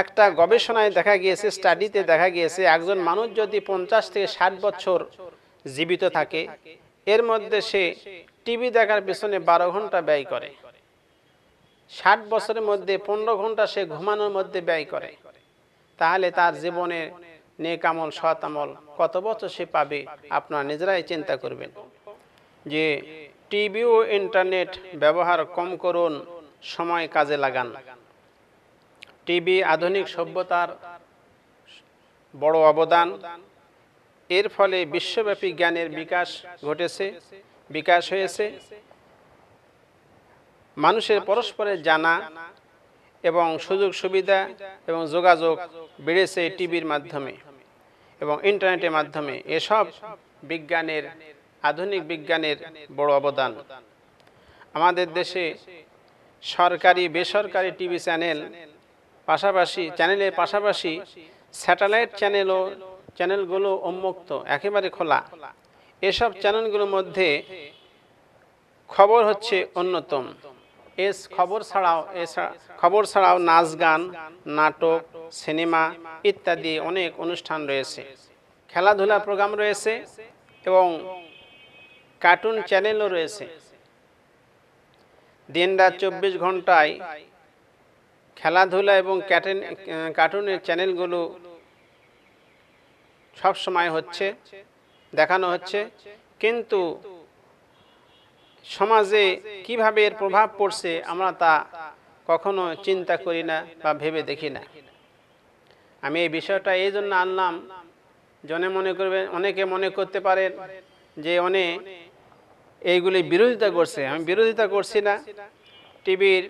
একটা গবেষণায় দেখা গিয়েছে স্টাডিতে দেখা গিয়েছে, একজন মানুষ যদি পঞ্চাশ থেকে ষাট বছর জীবিত থাকে, এর মধ্যে সে টিভি দেখার পিছনে বারো ঘণ্টা ব্যয় করে। ষাট বছরের মধ্যে পনেরো ঘণ্টা সে ঘুমানোর মধ্যে ব্যয় করে। তাহলে তার জীবনে নেকামল সৎ আমল কত বছর সে পাবে, আপনারা নিজেরাই চিন্তা করবেন। যে টিভি ও ইন্টারনেট ব্যবহার কম করুন, সময় কাজে লাগান। টিভি আধুনিক সভ্যতার বড় অবদান। এর ফলে বিশ্বব্যাপী জ্ঞানের বিকাশ ঘটেছে, বিকাশ হয়েছে। মানুষের পরস্পরের জানা এবং সুযোগ সুবিধা এবং যোগাযোগ বেড়েছে টিভির মাধ্যমে এবং ইন্টারনেটের মাধ্যমে। এসব বিজ্ঞানের, আধুনিক বিজ্ঞানের বড় অবদান। আমাদের দেশে সরকারি, বেসরকারি টিভি চ্যানেল পাশাপাশি চ্যানেলের পাশাপাশি স্যাটেলাইট চ্যানেলও, চ্যানেলগুলো উন্মুক্ত, একেবারে খোলা। এসব চ্যানেলগুলোর মধ্যে খবর হচ্ছে অন্যতম। এস খবর ছাড়াও খবর ছাড়াও নাচ গান, নাটক, সিনেমা ইত্যাদি অনেক অনুষ্ঠান রয়েছে। খেলাধুলা প্রোগ্রাম রয়েছে এবং কার্টুন চ্যানেলও রয়েছে। দিনরাত চব্বিশ ঘন্টায় খেলাধুলা এবং ক্যাটেন কার্টুনের চ্যানেলগুলো সব সময় হচ্ছে, দেখানো হচ্ছে। কিন্তু সমাজে কীভাবে এর প্রভাব পড়ছে আমরা তা কখনো চিন্তা করি না বা ভেবে দেখি না। আমি এই বিষয়টা এই জন্য আনলাম, জনে মনে করবে অনেকে মনে করতে পারেন যে অনেক এইগুলি বিরোধিতা করছে। আমি বিরোধিতা করছি না। টিভির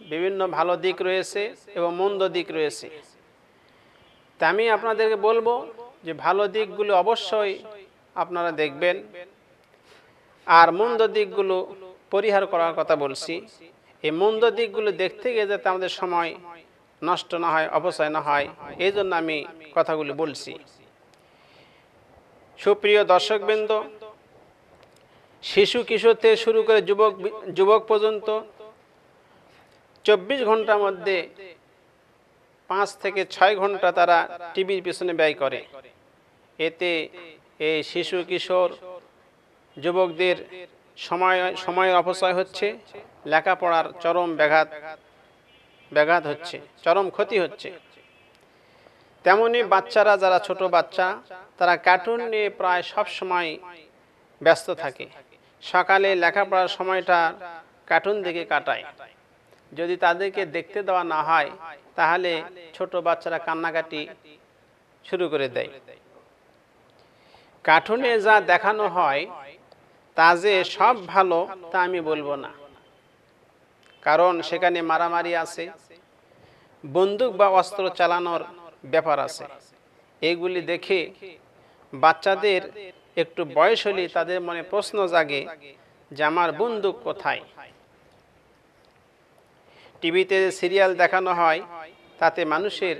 বিভিন্ন ভালো দিক রয়েছে এবং মন্দ দিক রয়েছে। তা আমি আপনাদেরকে বলব যে ভালো দিকগুলো অবশ্যই আপনারা দেখবেন। আর মন্দ দিকগুলো পরিহার করার কথা বলছি। এই মন্দ দিকগুলো দেখতে গিয়ে যাতে আমাদের সময় নষ্ট না হয়, অপচয় না হয়, এই জন্য আমি কথাগুলো বলছি। সুপ্রিয় দর্শকবৃন্দ, শিশু কিশোর থেকে শুরু করে যুবক যুবক পর্যন্ত চব্বিশ ঘণ্টার মধ্যে পাঁচ থেকে ছয় ঘণ্টা তারা টিভির পিছনে ব্যয় করে। এতে এই শিশু, কিশোর, যুবকদের সময় সময়ের অপচয় হচ্ছে, লেখাপড়ার চরম ব্যাঘাত ব্যাঘাত হচ্ছে, চরম ক্ষতি হচ্ছে। তেমনি বাচ্চারা, যারা ছোট বাচ্চা, তারা কার্টুন নিয়ে প্রায় সব সময় ব্যস্ত থাকে। সকালে লেখাপড়ার সময়টা কার্টুন দিকে কাটায়। যদি তাদেরকে দেখতে দেওয়া না হয়, তাহলে ছোট বাচ্চারা কান্নাকাটি শুরু করে দেয়। কার্টুনে যা দেখানো হয়, তা যে সব ভালো, তা আমি বলব না। কারণ সেখানে মারামারি আছে, বন্দুক বা অস্ত্র চালানোর ব্যাপার আছে। এগুলি দেখে বাচ্চাদের একটু বয়স হলে তাদের মনে প্রশ্ন জাগে যে, আমার বন্দুক কোথায়? টিভিতে সিরিয়াল দেখানো হয়, তাতে মানুষের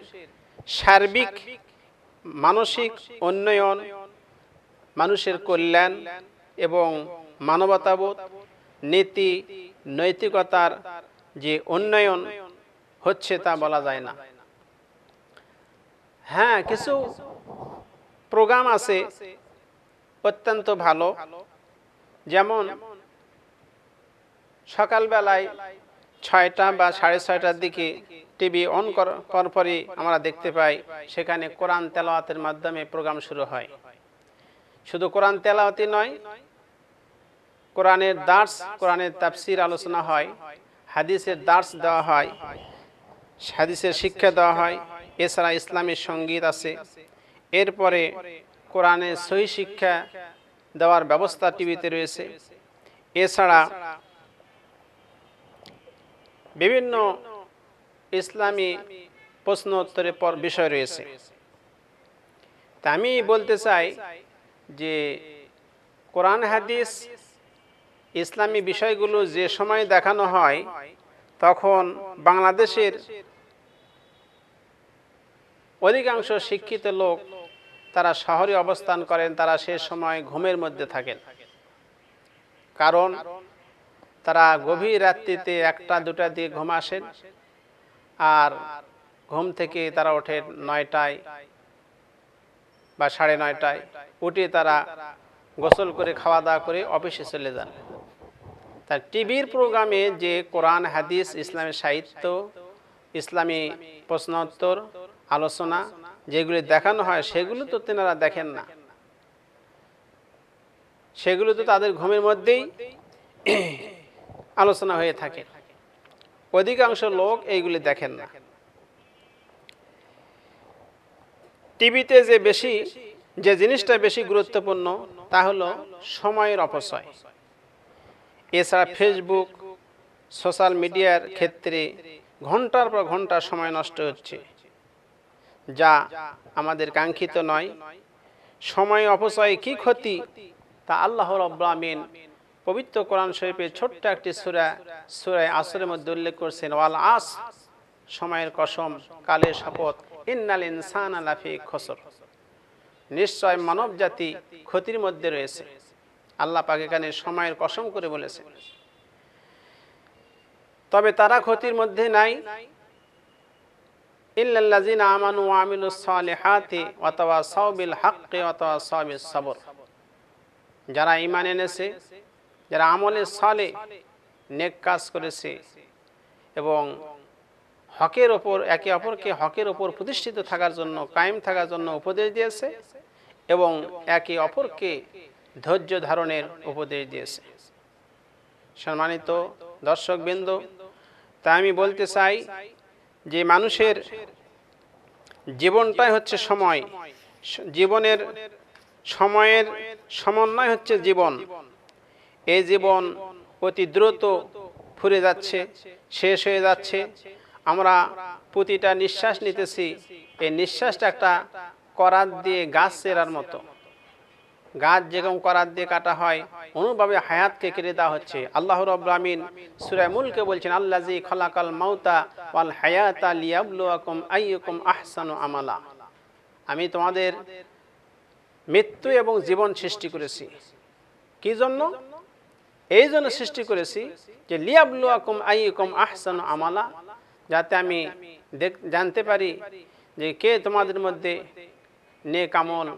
সার্বিক, মানসিক উন্নয়ন, মানুষের কল্যাণ এবং মানবতাবোধ, নীতি, নৈতিকতার যে উন্নয়ন হচ্ছে তা বলা যায় না। হ্যাঁ কিছু প্রোগ্রাম আছে অত্যন্ত ভালো। যেমন সকালবেলায় ছয়টা বা সাড়ে ছয়টার দিকে টিভি অন করার পরই আমরা দেখতে পাই, সেখানে কোরআন তেলাওয়াতের মাধ্যমে প্রোগ্রাম শুরু হয়। শুধু কোরআন তেলাওয়াতি নয়, কোরআনের দার্স, কোরআনের তাফসির আলোচনা হয়, হাদিসের দার্স দেওয়া হয়, হাদিসের শিক্ষা দেওয়া হয়, এছাড়া ইসলামী সংগীত আছে। এরপরে কোরআনের সহি শিক্ষা দেওয়ার ব্যবস্থা টিভিতে রয়েছে। এছাড়া বিভিন্ন ইসলামী প্রশ্ন উত্তরের পর বিষয় রয়েছে। তা আমি বলতে চাই যে কোরআন, হাদিস, ইসলামী বিষয়গুলো যে সময় দেখানো হয়, তখন বাংলাদেশের অধিকাংশ শিক্ষিত লোক তারা শহরে অবস্থান করেন, তারা সে সময় ঘুমের মধ্যে থাকেন। কারণ তারা গভীর রাত্রিতে একটা, দুটা দিয়ে ঘুম আসেন। আর ঘুম থেকে তারা ওঠে নয়টায় বা সাড়ে নয়টায়। উঠে তারা গোসল করে খাওয়া দাওয়া করে অফিসে চলে যান। তার টিভির প্রোগ্রামে যে কোরআন, হাদিস ইসলামী সাহিত্য, ইসলামী প্রশ্নোত্তর, আলোচনা যেগুলি দেখানো হয়, সেগুলো তো তেনারা দেখেন না। সেগুলো তো তাদের ঘুমের মধ্যেই আলোচনা হয়ে থাকে। অধিকাংশ লোক এইগুলি দেখেন না। টিভিতে যে বেশি, যে জিনিসটা বেশি গুরুত্বপূর্ণ, তা হলো সময়ের অপচয়। এছাড়া ফেসবুক সোশ্যাল মিডিয়ার ক্ষেত্রে ঘণ্টার পর ঘণ্টা সময় নষ্ট হচ্ছে। যা আমাদের কাঙ্ক্ষিত নয়। সময় অপচয়ে কি ক্ষতি, তা আল্লাহ রব্লামিন পবিত্র কোরআন শরীফের ছোট্ট একটি সুরা সুরায় আসরের মধ্যে উল্লেখ করছেন, ওয়াল আস, সময়ের কসম, কালের শপথ, ইন্নাল ইনসান আলাফি খসর। নিশ্চয় মানব জাতি ক্ষতির মধ্যে রয়েছে। আল্লাহ পাক এখানে সময়ের কসম করে বলেছে তবে তারা ক্ষতির মধ্যে নাই। যারা ঈমান এনেছে যারা আমলে সালে নেক কাজ করেছে এবং হকের ওপর, একে অপরকে হকের ওপর প্রতিষ্ঠিত থাকার জন্য, কায়েম থাকার জন্য উপদেশ দিয়েছে এবং একে অপরকে ধৈর্য ধারণের উপদেশ দিয়েছে। সম্মানিত দর্শক দর্শকবৃন্দ তা আমি বলতে চাই যে মানুষের জীবনটাই হচ্ছে সময়। জীবনের সময়ের সমন্বয় হচ্ছে জীবন। এই জীবন অতি দ্রুত ফুরে যাচ্ছে, শেষ হয়ে যাচ্ছে। আমরা প্রতিটা নিঃশ্বাস নিতেছি, এই নিঃশ্বাসটা একটা করাত দিয়ে গাছ চেরার মতো। গাছ যেরকম করাত দিয়ে কাটা হয় অনুভাবে হায়াতকে কেটে দেওয়া হচ্ছে। আল্লাহ রব্রামিন সুরায় মুলকে বলছেন আল্লাহ জি খলাকাল মাউতা ওয়াল হায়াতা লিয়াবলুয়াকুম আইয়ুকুম আহসানু আমালা। আমি তোমাদের মৃত্যু এবং জীবন সৃষ্টি করেছি। কি জন্য? এই জন্য সৃষ্টি করেছি যে লিয়াবলুয়াকুম আইয়ুকুম আহসানু আমালা, যাতে আমি জানতে পারি যে কে তোমাদের মধ্যে নেক আমল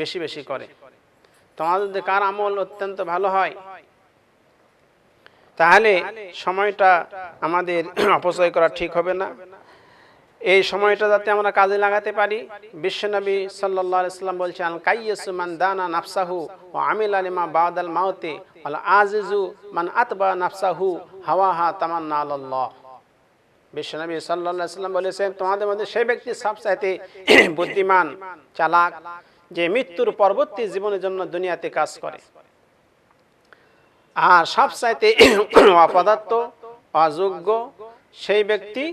বেশি বেশি করে। তোমাদের মধ্যে কার আমল অত্যন্ত ভালো হয়? তাহলে সময়টা আমাদের অপচয় করা ঠিক হবে না। এই সময়টা যাতে আমরা কাজে লাগাতে পারি। বিশ্বনবী সাল্লাম বলছেন আল কাইয়সু মান দানা নাফসাহু ও আমিল আলিমা বাদাল মাউতে আল আজিজু মান আতবা নাফসাহু হাওয়াহা তামান্না আল্লাহ বিশ্বনবী সাল্লাম বলেছেন, তোমাদের মধ্যে সেই ব্যক্তি সবচাইতে বুদ্ধিমান, চালাক, যে মৃত্যুর পরবর্তী জীবনের জন্য দুনিয়াতে কাজ করে। আর সবচাইতে অপদার্থ, অযোগ্য সেই ব্যক্তি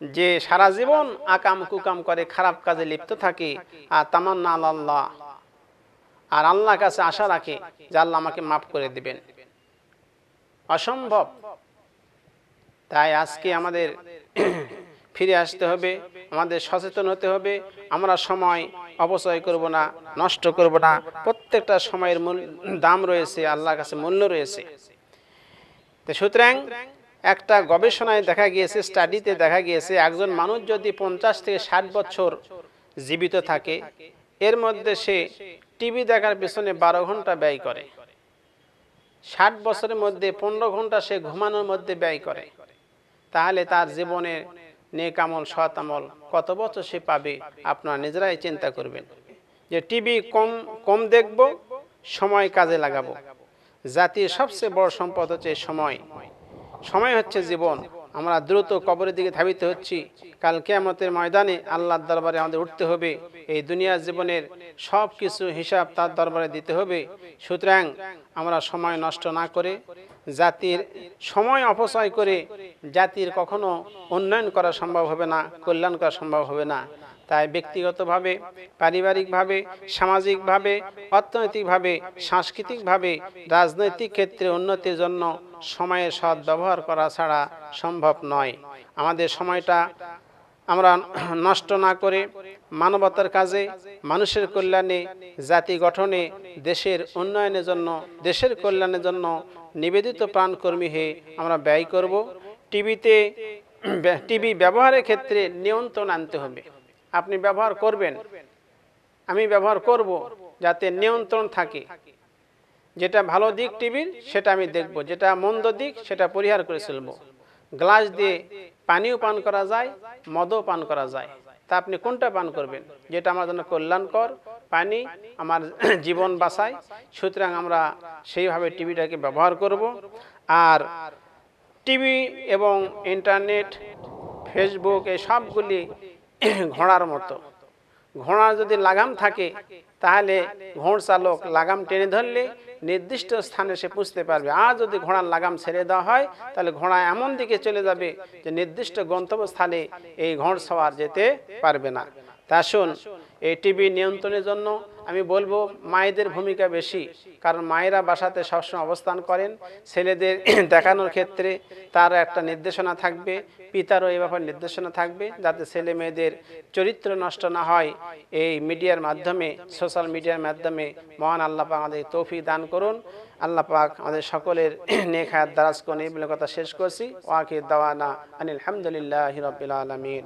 যে সারা জীবন আকাম কুকাম করে খারাপ কাজে লিপ্ত থাকে, আর তামান্না আল্লাহ। আর আল্লাহর কাছে আশা রাখে যে আল্লাহ আমাকে মাফ করে দিবেন। অসম্ভব। তাই আজকে আমাদের ফিরে আসতে হবে, আমাদের সচেতন হতে হবে, আমরা সময় অপচয় করব না, নষ্ট করব না, প্রত্যেকটা সময়ের মূল দাম রয়েছে, আল্লাহর কাছে মূল্য রয়েছে। তো সুতরাং একটা গবেষণায় দেখা গিয়েছে স্টাডিতে দেখা গিয়েছে, একজন মানুষ যদি পঞ্চাশ থেকে ষাট বছর জীবিত থাকে, এর মধ্যে সে টিভি দেখার পেছনে বারো ঘণ্টা ব্যয় করে। ষাট বছরের মধ্যে পনেরো ঘণ্টা সে ঘুমানোর মধ্যে ব্যয় করে। তাহলে তার জীবনের নেক আমল, সৎ আমল কত বছর সে পাবে, আপনারা নিজেরাই চিন্তা করবেন। যে টিভি কম কম দেখব, সময় কাজে লাগাবো। জাতির সবচেয়ে বড় সম্পদ হচ্ছে সময়। সময় হচ্ছে জীবন। আমরা দ্রুত কবরের দিকে ধাবিত হচ্ছি। কাল কেয়ামতের ময়দানে আল্লাহর দরবারে আমাদের উঠতে হবে। এই দুনিয়ার জীবনের সব কিছু হিসাব তার দরবারে দিতে হবে। সুতরাং আমরা সময় নষ্ট না করে জাতির সময় অপচয় করে জাতির কখনো উন্নয়ন করা সম্ভব হবে না, কল্যাণ করা সম্ভব হবে না। তাই ব্যক্তিগতভাবে, পারিবারিকভাবে, সামাজিকভাবে, অর্থনৈতিকভাবে, সাংস্কৃতিকভাবে, রাজনৈতিক ক্ষেত্রে উন্নতির জন্য সময়ের সৎ ব্যবহার করা ছাড়া সম্ভব নয়। আমাদের সময়টা আমরা নষ্ট না করে মানবতার কাজে, মানুষের কল্যাণে, জাতি গঠনে, দেশের উন্নয়নের জন্য, দেশের কল্যাণের জন্য নিবেদিত প্রাণকর্মী হয়ে আমরা ব্যয় করব। টিভিতে, টিভি ব্যবহারের ক্ষেত্রে নিয়ন্ত্রণ আনতে হবে। আপনি ব্যবহার করবেন। আমি ব্যবহার করব যাতে নিয়ন্ত্রণ থাকে। যেটা ভালো দিক টিভির, সেটা আমি দেখব। যেটা মন্দ দিক, সেটা পরিহার করে চলব। গ্লাস দিয়ে পানিও পান করা যায়, মদও পান করা যায়। তা আপনি কোনটা পান করবেন? যেটা আমার জন্য কল্যাণকর, পানি আমার জীবন বাঁচায়। সুতরাং আমরা সেইভাবে টিভিটাকে ব্যবহার করব। আর টিভি এবং ইন্টারনেট, ফেসবুক, এই সবগুলি ঘোড়ার মতো। ঘোড়ার যদি লাগাম থাকে, তাহলে ঘোড় চালক লাগাম টেনে ধরলে নির্দিষ্ট স্থানে সে পুষতে পারবে। আর যদি ঘোড়ার লাগাম ছেড়ে দেওয়া হয়, তাহলে ঘোড়া এমন দিকে চলে যাবে যে নির্দিষ্ট গন্তব্যস্থানে এই ঘোড় সওয়ার যেতে পারবে না। তা শুন, এই টিভি নিয়ন্ত্রণের জন্য আমি বলব মায়েদের ভূমিকা বেশি, কারণ মায়েরা বাসাতে সবসময় অবস্থান করেন, ছেলেদের দেখানোর ক্ষেত্রে তার একটা নির্দেশনা থাকবে, পিতারও এই ব্যাপারে নির্দেশনা থাকবে যাতে ছেলে মেয়েদের চরিত্র নষ্ট না হয়। এই মিডিয়ার মাধ্যমে, সোশ্যাল মিডিয়ার মাধ্যমে মহান আল্লাহ পাক আমাদের তৌফিক দান করুন। আল্লাহ পাক আমাদের সকলের নেক হায়াত দারাজ করুন। এই কথা শেষ করছি। ওয়াকির দাওয়ানা আনিল হামদুলিল্লাহ রবিল আলমিন।